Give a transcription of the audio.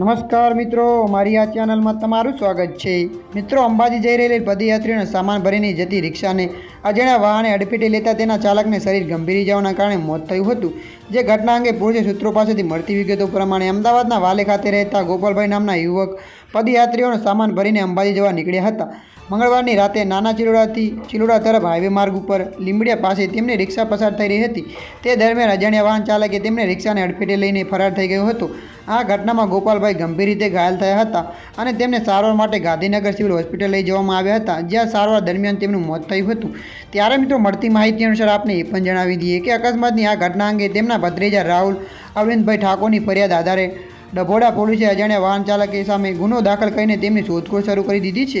નમસ્કાર મિત્રો, મારી આ ચેનલમાં તમારું સ્વાગત છે. મિત્રો, અંબાજી જઈ રહેલી પદયાત્રીઓને સામાન ભરીને જતી રિક્ષાને અજાણ્યા વાહને અડફેટે લેતા તેના ચાલકને શરીર ગંભીર ઇજાઓના કારણે મોત થયું હતું. જે ઘટના અંગે પોલીસે સૂત્રો પાસેથી મળતી વિગતો પ્રમાણે અમદાવાદના વાલે ખાતે રહેતા ગોપાલભાઈ નામના યુવક પદયાત્રીઓનો સામાન ભરીને અંબાજી જવા નીકળ્યા હતા. મંગળવારની રાતે નાના ચિલોડાથી ચિલોડા તરફ હાઈવે માર્ગ ઉપર લીંબડિયા પાસે તેમની રિક્ષા પસાર થઈ રહી હતી. તે દરમિયાન અજાણ્યા વાહન ચાલકે તેમને રિક્ષાને અડફેટે લઈને ફરાર થઈ ગયો હતો. આ ઘટનામાં ગોપાલભાઈ ગંભીર રીતે ઘાયલ થયા હતા અને તેમને સારવાર માટે ગાંધીનગર સિવિલ હોસ્પિટલ લઈ જવામાં આવ્યા હતા, જ્યાં સારવાર દરમિયાન તેમનું મોત થયું હતું. ત્યારે મિત્રો, મળતી માહિતી અનુસાર આપને એ પણ જણાવી દઈએ કે અકસ્માતની આ ઘટના અંગે તેમના ભત્રીજા રાહુલ, અરવિંદભાઈ ઠાકોરની ફરિયાદ આધારે ડભોડા પોલીસે અજાણ્યા વાહન ચાલકે સામે ગુનો દાખલ કરીને તેમની શોધખોળ શરૂ કરી દીધી છે.